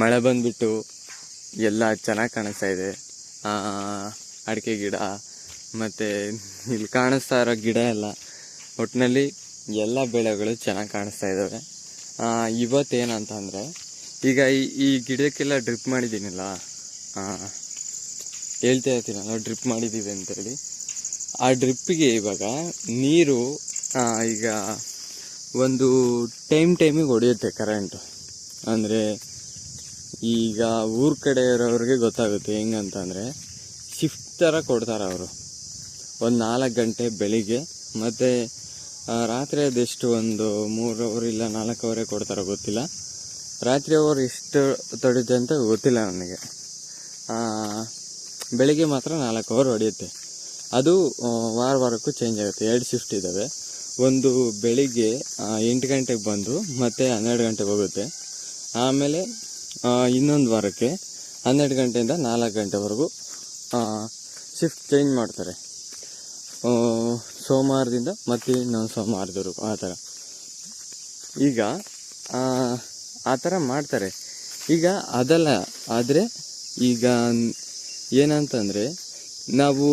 ಮಳೆ ಬಂದ್ಬಿಟ್ಟು ಎಲ್ಲ ಚೆನ್ನಾಗಿ ಕಾಣಿಸ್ತಾ ಇದೆ. ಅಡಿಕೆ ಗಿಡ ಮತ್ತು ಇಲ್ಲಿ ಕಾಣಿಸ್ತಾ ಇರೋ ಗಿಡ ಎಲ್ಲ ಒಟ್ಟಿನಲ್ಲಿ ಎಲ್ಲ ಬೆಳೆಗಳು ಚೆನ್ನಾಗಿ ಕಾಣಿಸ್ತಾ ಇದ್ದಾವೆ ಇವತ್ತೇನಂತ ಅಂದರೆ ಈಗ ಈ ಈ ಗಿಡಕ್ಕೆಲ್ಲ ಡ್ರಿಪ್ ಮಾಡಿದ್ದೀನಲ್ಲ ಹೇಳ್ತಾ ಇರ್ತೀನಲ್ಲ, ಡ್ರಿಪ್ ಮಾಡಿದ್ದೀವಿ ಅಂತೇಳಿ. ಆ ಡ್ರಿಪ್ಪಿಗೆ ಇವಾಗ ನೀರು ಈಗ ಒಂದು ಟೈಮ್ ಟೈಮಿಗೆ ಹೊಡೆಯುತ್ತೆ ಕರೆಂಟು. ಅಂದರೆ ಈಗ ಊರ ಕಡೆ ಇರೋರಿಗೆ ಗೊತ್ತಾಗುತ್ತೆ ಹೆಂಗಂತಂದರೆ ಶಿಫ್ಟ್ ಥರ ಕೊಡ್ತಾರೆ ಅವರು. ಒಂದು ನಾಲ್ಕು ಗಂಟೆ ಬೆಳಿಗ್ಗೆ ಮತ್ತು ರಾತ್ರಿ ಅದೆಷ್ಟು ಒಂದು ಮೂರು ಅವರ್ ಇಲ್ಲ ನಾಲ್ಕು ಅವರೇ ಕೊಡ್ತಾರೋ ಗೊತ್ತಿಲ್ಲ. ರಾತ್ರಿ ಅವರು ಎಷ್ಟು ತೊಡಿದೆ ಅಂತ ಗೊತ್ತಿಲ್ಲ ನನಗೆ. ಬೆಳಿಗ್ಗೆ ಮಾತ್ರ ನಾಲ್ಕು ಅವರ್ ಹೊಡೆಯುತ್ತೆ. ಅದು ವಾರ ವಾರಕ್ಕೂ ಚೇಂಜ್ ಆಗುತ್ತೆ. ಎರಡು ಶಿಫ್ಟ್ ಇದ್ದಾವೆ. ಒಂದು ಬೆಳಿಗ್ಗೆ ಎಂಟು ಗಂಟೆಗೆ ಬಂದು ಮತ್ತೆ ಹನ್ನೆರಡು ಗಂಟೆಗೆ ಹೋಗುತ್ತೆ. ಆಮೇಲೆ ಇನ್ನೊಂದು ವಾರಕ್ಕೆ ಹನ್ನೆರಡು ಗಂಟೆಯಿಂದ ನಾಲ್ಕು ಗಂಟೆವರೆಗೂ ಶಿಫ್ಟ್ ಚೇಂಜ್ ಮಾಡ್ತಾರೆ. ಸೋಮವಾರದಿಂದ ಮತ್ತೆ ಇನ್ನೊಂದು ಸೋಮವಾರದವರೆಗೂ, ಆ ಥರ. ಈಗ, ಆ ಥರ ಮಾಡ್ತಾರೆ. ಈಗ ಅದಲ್ಲ, ಆದರೆ ಈಗ ಏನಂತಂದರೆ, ನಾವು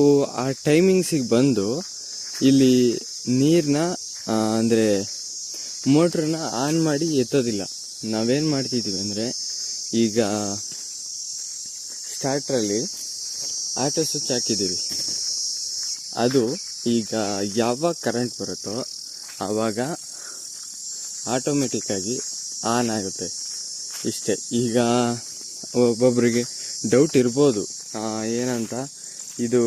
ಆ ಟೈಮಿಂಗ್ಸಿಗೆ ಬಂದು ಇಲ್ಲಿ ನೀರನ್ನ ಅಂದರೆ ಮೋಟ್ರನ್ನ ಆನ್ ಮಾಡಿ ಎತ್ತೋದಿಲ್ಲ. ನಾವೇನು ಮಾಡ್ತಿದ್ದೀವಿ ಅಂದರೆ ಈಗ ಸ್ಟಾರ್ಟ್ರಲ್ಲಿ ಆಟೋ ಸ್ವಿಚ್ ಹಾಕಿದ್ದೀವಿ. ಅದು ಈಗ ಯಾವಾಗ ಕರೆಂಟ್ ಬರುತ್ತೋ ಆವಾಗ ಆಟೋಮೆಟಿಕ್ಕಾಗಿ ಆನ್ ಆಗುತ್ತೆ. ಇಷ್ಟೇ. ಈಗ ಒಬ್ಬೊಬ್ಬರಿಗೆ ಡೌಟ್ ಇರ್ಬೋದು. ಏನಂತ? ಇದು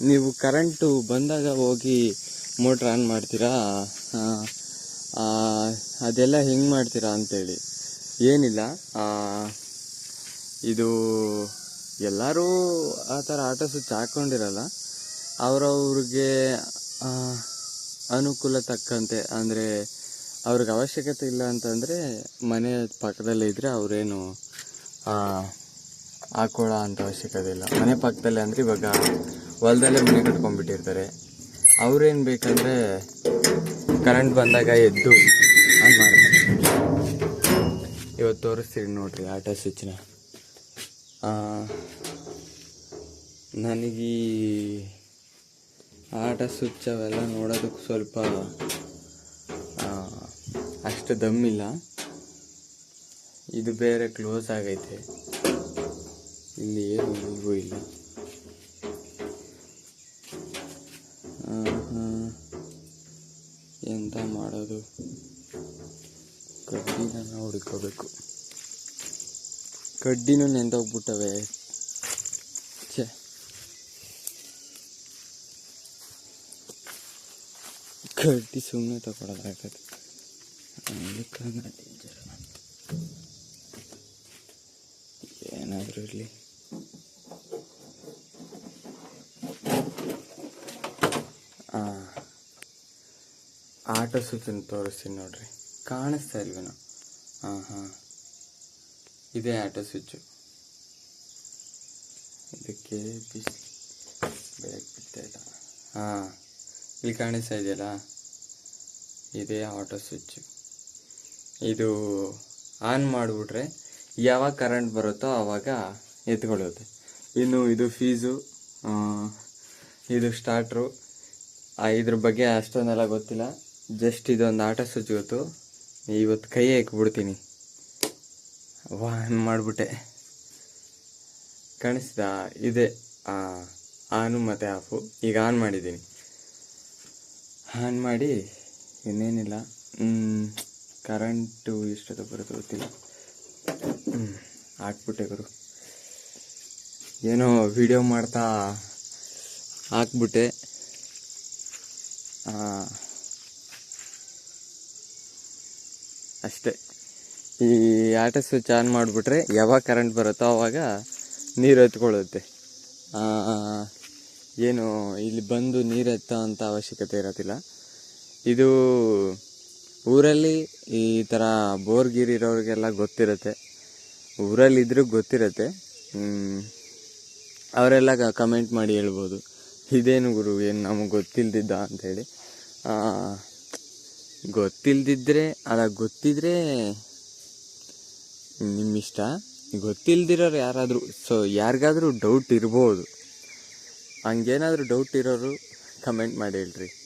ನೀವು ಕರೆಂಟು ಬಂದಾಗ ಹೋಗಿ ಮೋಟ್ರ್ ಆನ್ ಮಾಡ್ತೀರಾ? ಅದೆಲ್ಲ ಹೆಂಗೆ ಮಾಡ್ತೀರಾ ಅಂತೇಳಿ. ಏನಿಲ್ಲ. ಇದು ಎಲ್ಲರೂ ಆ ಥರ ಆಟ ಸ್ವಿಚ್ ಹಾಕ್ಕೊಂಡಿರಲ್ಲ ಅವರವ್ರಿಗೆ ಅನುಕೂಲ ತಕ್ಕಂತೆ. ಅಂದರೆ ಅವ್ರಿಗೆ ಅವಶ್ಯಕತೆ ಇಲ್ಲ ಅಂತಂದರೆ ಮನೆ ಪಕ್ಕದಲ್ಲೇ ಇದ್ದರೆ ಅವರೇನು ಹಾಕೊಳ್ಳೋ ಅಂತ ಅವಶ್ಯಕತೆ ಇಲ್ಲ. ಮನೆ ಪಕ್ಕದಲ್ಲೇ ಅಂದರೆ ಇವಾಗ ಹೊಲದಲ್ಲೇ ಮನೆ ಕಟ್ಕೊಂಡ್ಬಿಟ್ಟಿರ್ತಾರೆ. ಅವ್ರೇನು ಬೇಕಂದರೆ ಕರೆಂಟ್ ಬಂದಾಗ ಎದ್ದು ತೋರಿಸ್ತೀರಿ ನೋಡ್ರಿ ಆಟ ಸ್ವಿಚ್ನ ನನಗೆ ಆಟ ಸ್ವಿಚ್ ಅವೆಲ್ಲ ನೋಡೋದಕ್ಕೆ ಸ್ವಲ್ಪ ಅಷ್ಟು ದಮ್ಮಿಲ್ಲ. ಇದು ಬೇರೆ ಕ್ಲೋಸ್ ಆಗೈತೆ. ಇಲ್ಲಿ ಏನು ಇಲ್ಲ. ಎಂತ ಮಾಡೋದು? ಕಬ್ಬಿನ ಹುಡ್ಕೋಬೇಕು. ಕಡ್ಡಿನೂ ನೆಂದೋಗ್ಬಿಟ್ಟವೆ. ಛೇ. ಕಡ್ಡಿ ಸುಮ್ಮನೆ ತಗೊಳ್ಳೋದಾಗತ್ತೆ ಡೇಂಜರ್ ಏನಾದರೂ ಇರಲಿ. ಆಟೋ ಸ್ವಿಚನ್ನು ತೋರಿಸ್ತೀನಿ ನೋಡ್ರಿ. ಕಾಣಿಸ್ತಾ ಇಲ್ವೇನೋ? ಹಾಂ ಹಾಂ ಇದೇ ಆಟೋ ಸ್ವಿಚ್ಚು ಇದಕ್ಕೆ ಬಿಸಿ ಹಾಂ, ಇಲ್ಲಿ ಕಾಣಿಸ್ತಾ ಇದೆಯಲ್ಲ? ಇದೇ ಆಟೋ ಸ್ವಿಚ್ಚು ಇದು ಆನ್ ಮಾಡಿಬಿಟ್ರೆ ಯಾವಾಗ ಕರೆಂಟ್ ಬರುತ್ತೋ ಆವಾಗ ಎತ್ಕೊಳ್ಳುತ್ತೆ. ಇನ್ನು ಇದು ಫೀಸು ಇದು ಸ್ಟಾರ್ಟ್ರು ಇದ್ರ ಬಗ್ಗೆ ಅಷ್ಟೊಂದೆಲ್ಲ ಗೊತ್ತಿಲ್ಲ. ಜಸ್ಟ್ ಇದೊಂದು ಆಟೋ ಸ್ವಿಚ್ ಗೊತ್ತು. ಇವತ್ತು ಕೈ ಹಾಕ್ಬಿಡ್ತೀನಿ ವಾ ಮಾಡಿಬಿಟ್ಟೆ. ಕಾಣಿಸ್ತಾ ಇದೆ. ಆನು ಮತ್ತು ಆಫು. ಈಗ ಆನ್ ಮಾಡಿದ್ದೀನಿ. ಆನ್ ಮಾಡಿ ಇನ್ನೇನಿಲ್ಲ. ಕರೆಂಟು ಎಷ್ಟೊತ್ತು ಬರುತ್ತೆ ಗೊತ್ತಿಲ್ಲ. ಹಾಕ್ಬಿಟ್ಟೆ ಗುರು. ಏನೋ ವಿಡಿಯೋ ಮಾಡ್ತಾ ಹಾಕ್ಬಿಟ್ಟೆ. ಅಷ್ಟೇ. ಈ ಆಟ ಸ್ವಿಚ್ ಆನ್ ಮಾಡಿಬಿಟ್ರೆ ಯಾವಾಗ ಕರೆಂಟ್ ಬರುತ್ತೋ ಆವಾಗ ನೀರು ಎತ್ಕೊಳ್ಳುತ್ತೆ. ಏನು ಇಲ್ಲಿ ಬಂದು ನೀರು ಎತ್ತೋ ಅಂಥ ಅವಶ್ಯಕತೆ ಇರೋದಿಲ್ಲ. ಇದು ಊರಲ್ಲಿ ಈ ಥರ ಬೋರ್ ಗೀರ್ ಇರೋರಿಗೆಲ್ಲ ಗೊತ್ತಿರುತ್ತೆ. ಊರಲ್ಲಿ ಇದ್ರೂ ಗೊತ್ತಿರುತ್ತೆ. ಅವರೆಲ್ಲ ಕಮೆಂಟ್ ಮಾಡಿ ಹೇಳ್ಬೋದು. ಇದೇನು ಗುರು, ಏನು ನಮಗೆ ಗೊತ್ತಿಲ್ದಿದ್ದ ಅಂಥೇಳಿ ಗೊತ್ತಿಲ್ಲದಿದ್ದರೆ ಅಲ್ಲ ಗೊತ್ತಿದ್ರೆ ನಿಮ್ಮ ಇಷ್ಟ ಗೊತ್ತಿಲ್ದಿರೋರು ಯಾರಾದರೂ ಸೊ ಯಾರಿಗಾದರೂ ಡೌಟ್ ಇರ್ಬೋದು. ಹಂಗೇನಾದರೂ ಡೌಟ್ ಇರೋರು ಕಮೆಂಟ್ ಮಾಡಿ ಹೇಳ್ರಿ.